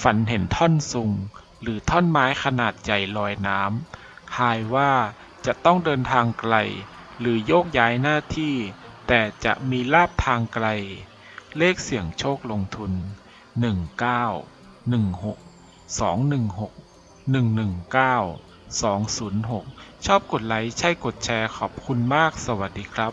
ฝันเห็นท่อนซุงหรือท่อนไม้ขนาดใหญ่ลอยน้ำ ทายว่าจะต้องเดินทางไกล หรือโยกย้ายหน้าที่ แต่จะมีลาภทางไกล เลขเสี่ยงโชคลงทุนหนึ่งเก้าหนึ่งหกสองหนึ่งหกหนึ่งหนึ่งเก้าสองศูนย์หกชอบกดไลค์ ใช่กดแชร์ขอบคุณมากสวัสดีครับ